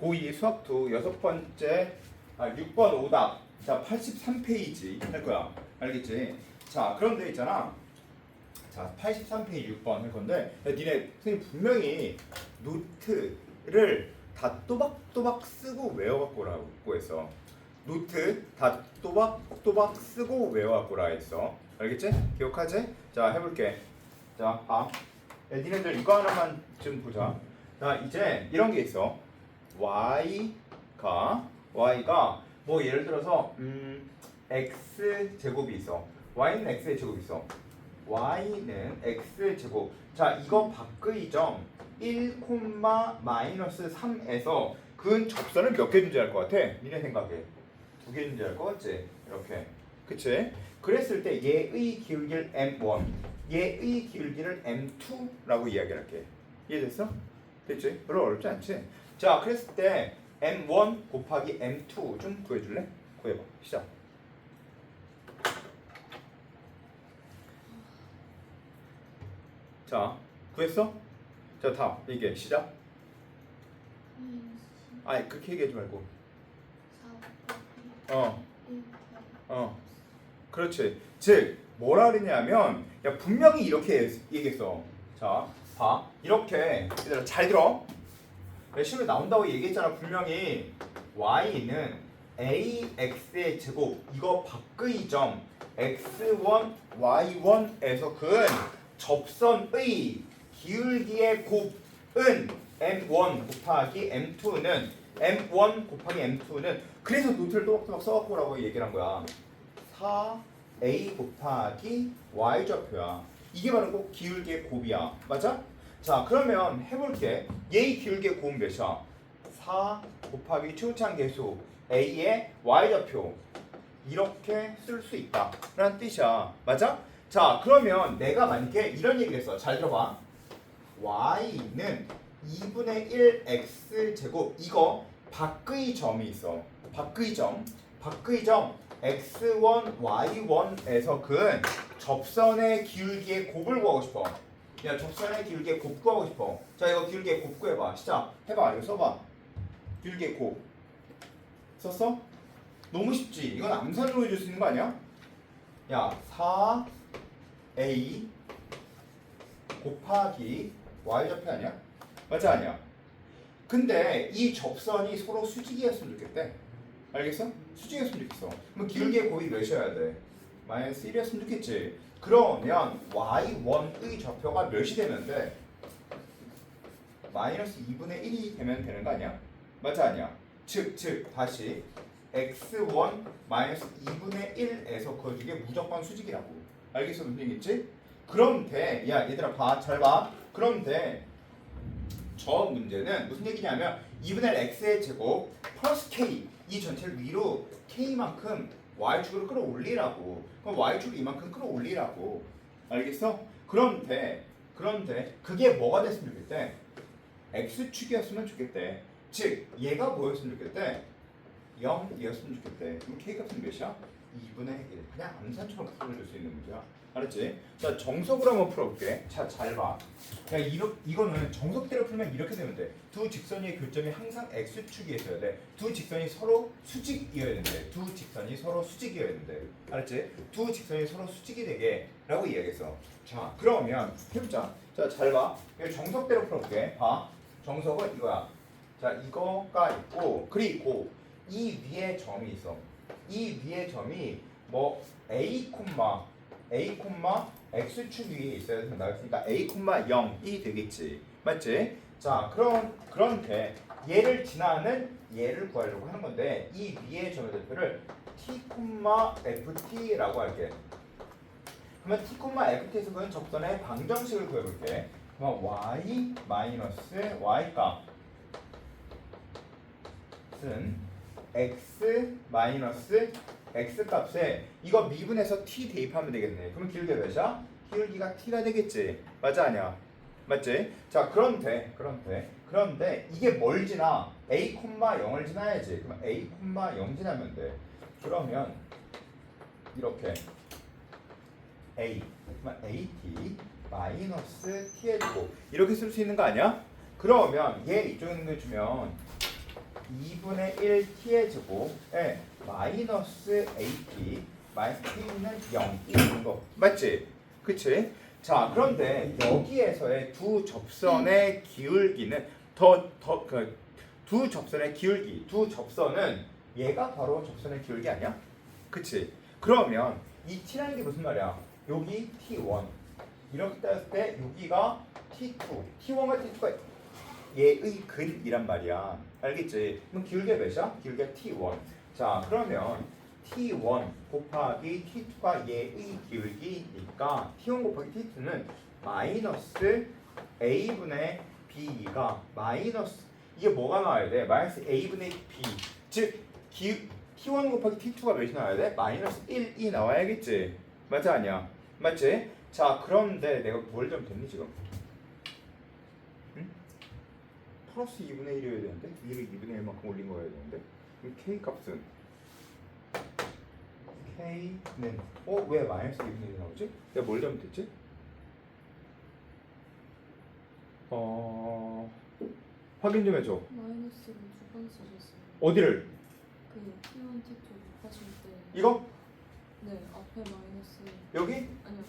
고2 수학 2 여섯 번째 아 6번 오답 자 83페이지 할 거야 알겠지? 자 그런데 있잖아 자 83페이지 6번 할 건데 야, 니네 선생님 분명히 노트를 다 또박또박 쓰고 외워갖고 라고 했어 노트 다 또박또박 쓰고 외워갖고 라 했어 알겠지? 기억하지? 자 해볼게 자 봐. 야, 니네들 이거 하나만 좀 보자 자 이제 이런 게 있어 y가 y가 뭐 예를 들어서 음 x 제곱이 있어 y는 x의 제곱이 있어 y는 x 제곱 자 이거 밖의 점 1, 마이너스 3에서 그 접선을 몇 개 존재할 것 같아? 니네 생각에 두 개 존재할 것 같지? 이렇게 그치? 그랬을 때 얘의 기울기를 m1 얘의 기울기를 m2라고 이야기할게 이해됐어? 됐지? 별로 어렵지 않지? 자 그랬을 때 m1 곱하기 m2 좀 구해줄래? 구해봐 시작 자 구했어? 자 다음 이게 시작 아니 그렇게 얘기하지 말고 어 어. 그렇지. 즉 뭐라 그랬냐면 야 분명히 이렇게 얘기했어. 자, 봐. 이렇게 얘들아 잘 들어. 야, 시험에 나온다고 얘기했잖아. 분명히 y는 ax의 제곱 이거 밖의 점 x1 y1에서 근 접선의 기울기의 곱은 m1 곱하기 m2는 m1 곱하기 m2는 그래서 노트를 또박또박 써갖고 라고 얘기를 한 거야. 4a 곱하기 y 좌표야. 이게 바로 꼭 기울기의 곱이야. 맞아? 자 그러면 해볼게. 얘의 기울기의 곱은 몇이야? 4 곱하기 최우창 계수 a의 y 좌표 이렇게 쓸 수 있다. 라는 뜻이야. 맞아? 자 그러면 내가 만약에 이런 얘기를 했어. 잘 들어봐. y는 2분의 1 x 제곱 이거 밖의 점이 있어. 밖의 점. 밖의 점 x1, y1에서 근 접선의 기울기의 곱을 구하고 싶어. 야 접선의 기울기의 곱 구하고 싶어. 자 이거 기울기의 곱 구해봐. 시작. 해봐. 이거 써봐. 기울기의 곱. 썼어? 너무 쉽지. 이건 암산으로 해줄 수 있는 거 아니야? 야 4a 곱하기 y 좌표 아니야? 맞지 아니야? 근데 이 접선이 서로 수직이었으면 좋겠대. 알겠어? 수직이었으면 좋겠어. 그럼 기울기의 곱이 몇이어야 돼? 마이너스 1이었으면 좋겠지. 그러면 y1의 좌표가 몇이 돼? 마이너스 2분의 1이 되면 되는 거 아니야? 맞지 아니야? 즉, 즉 다시 x1 마이너스 2분의 1에서 그 중에 무조건 수직이라고. 알겠어? 선생님 있지? 그런데 야 얘들아 봐, 잘 봐. 그런데 저 문제는 무슨 얘기냐면 2분의 1 x의 제곱 플러스 k 이 전체를 위로 k만큼 y축으로 끌어올리라고 그럼 y축을 이만큼 끌어올리라고 알겠어? 그런데 그런데 그게 뭐가 됐으면 좋겠대? x축이었으면 좋겠대 즉 얘가 뭐였으면 좋겠대? 0이었으면 좋겠대 그럼 k값은 몇이야? 2분의 1 그냥 암산처럼 풀어줄 수 있는 문제야. 알았지? 자 정석으로 한번 풀어볼게. 자 잘봐. 야 이러, 이거는 정석대로 풀면 이렇게 되면 돼두 직선의 교점이 항상 x축이 있어야 돼두 직선이 서로 수직이어야 된대. 두 직선이 서로 수직이어야 된대. 알았지? 두 직선이 서로 수직이 되게 라고 이야기했어. 자 그러면 해보자. 자 잘봐. 이거 정석대로 풀어볼게. 봐. 정석은 이거야. 자 이거가 있고 그리고 이 위에 점이 있어. 이 위에 점이 뭐 a 콤마 a 콤마 x축 위에 있어야 된다니까 a 콤마 0이 되겠지. 맞지? 자 그럼 그런데 얘를 지나는 얘를 구하려고 하는 건데 이 위의 점의 대표를 t 콤마 ft라고 할게. 그러면 t 콤마 ft에서 그는 접선의 방정식을 구해볼게. 그럼 y 마이너스 y 값은 x 마이너스 x 값에 이거 미분해서 t 대입하면 되겠네. 그럼 기울기가 몇이야? 기울기가 t가 되겠지. 맞아 아니야? 맞지? 자 그런데 그런데 그런데 이게 뭘 지나? a 0을 지나야지. 그럼 a 0 지나면 돼. 그러면 이렇게 a 그러면 at 마이너스 t의 제곱 이렇게 쓸 수 있는 거 아니야? 그러면 얘 이쪽에 있는 거 주면 2분의 1 t의 제곱 에 마이너스 at 마이너스 t는 0인 거 맞지? 그치? 자 그런데 여기에서의 두 접선의 기울기는 더 더 그 두 접선의 기울기 두 접선은 얘가 바로 접선의 기울기 아니야? 그치? 그러면 이 t라는 게 무슨 말이야? 여기 t1 이렇게 따졌을 때 여기가 t2 t1과 t2가 얘의 근이란 말이야. 알겠지? 그럼 기울기가 몇이야? 기울기가 t1. 자, 그러면 t1 곱하기 t2가 얘의 기울기니까 t1 곱하기 t2는 마이너스 a분의 b가 마이너스 이게 뭐가 나와야 돼? 마이너스 a분의 b 즉 기, t1 곱하기 t2가 몇이 나와야 돼? 마이너스 1이 나와야겠지? 맞지 아니야? 맞지? 자 그런데 내가 뭘 잘못했니 지금? 플러스 2분의 1이어야 되는데 위를 2분의 1만큼 올린 거여야 되는데 그럼 k 값은 k는 어? 왜 마이너스 2분의 1이 나오지? 내가 뭘 잘못했지? 어... 확인 좀 해줘 마이너스를 두번 쓰셨어요. 어디를? 그 T1, T2 하실 때. 이거? 네, 앞에 마이너스. 여기? 아니요.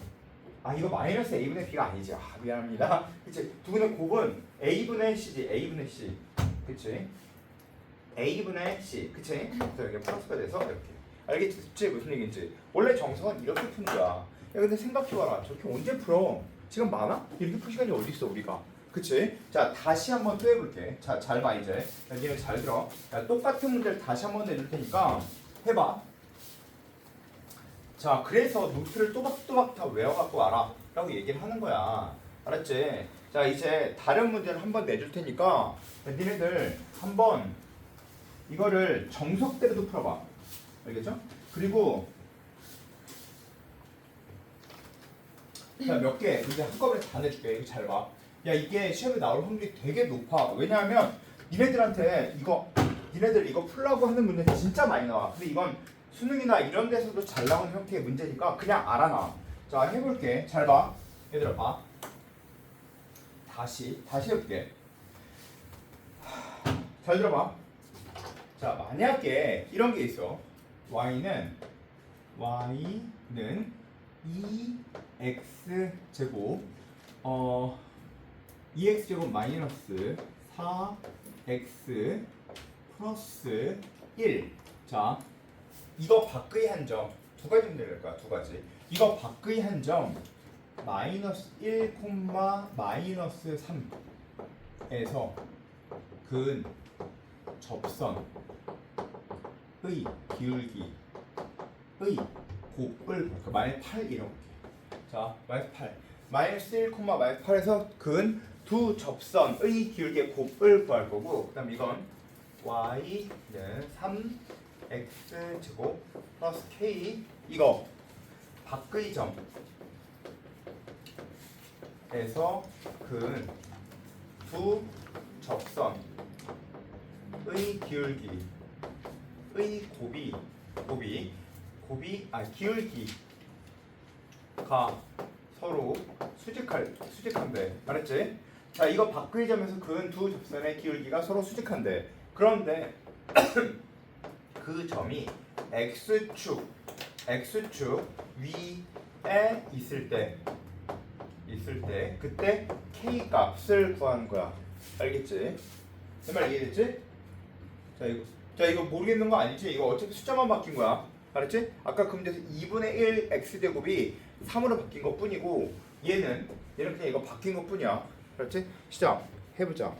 아 이거 마이너스 a분의 b가 아니지 아 미안합니다. 그치? 두 분의 곱은 a분의 c지 a분의 c. 그치? A분의 c. 그치? 그래서 이게 플러스가 돼서 이렇게. 알겠지 무슨 얘기인지. 원래 정석은 이렇게 푸는 거야. 야 근데 생각해봐라. 저렇게 언제 풀어? 시간 많아? 이렇게 풀 시간이 어디 있어 우리가? 그치? 자 다시 한번 또 해볼게. 자 잘 봐 이제. 야, 니네 잘 들어. 야, 똑같은 문제를 다시 한번 내줄 테니까 해봐 자, 그래서 노트를 또박또박 다 외워갖고 와라. 라고 얘기를 하는 거야. 알았지? 자, 이제 다른 문제를 한번 내줄 테니까, 니네들 한번 이거를 정석대로도 풀어봐. 알겠죠? 그리고, 자, 몇 개, 이제 한꺼번에 다 내줄게. 이거 잘 봐. 야, 이게 시험에 나올 확률이 되게 높아. 왜냐하면, 니네들한테 이거, 니네들 이거 풀라고 하는 문제 진짜 많이 나와. 근데 이건 수능이나 이런 데서도 잘 나오는 형태의 문제니까 그냥 알아놔. 자 해볼게. 잘 봐. 얘들아 봐. 다시 다시 해볼게. 하, 잘 들어봐. 자 만약에 이런 게 있어. y는 y는 2x 제곱 어 2x 제곱 마이너스 4x 플러스 1. 자 이거 밖의 한 점 두 가지 문제를 낼 거야 두 가지. 이거 밖의 한 점 마이너스 1 콤마 마이너스 3에서 근 접선의 기울기의 곱을 마이너스 8 이렇게. 자 마이너스 8 마이너스 1 콤마 마이너스 8에서 근 두 접선의 기울기의 곱을 구할 거고 그 다음 이건 y는 3 x 제곱 플러스 k 이거 밖의 점에서 근두 접선의 기울기의 곱이 곱이 곱이 아 기울기가 서로 수직할 수직한데 알았지? 자 이거 밖의 점에서 근두 접선의 기울기가 서로 수직한데 그런데 그 점이 x축 x축 위에 있을 때 있을 때 그때 k 값을 구하는 거야 알겠지? 내 말 이해됐지? 자 이거 자 이거 모르겠는 거 아니지? 이거 어차피 숫자만 바뀐 거야 알았지? 아까 그 문제에서 2분의 1 x 제곱이 3으로 바뀐 것 뿐이고 얘는 얘는 그냥 이거 바뀐 것 뿐이야 알았지? 시작 해보자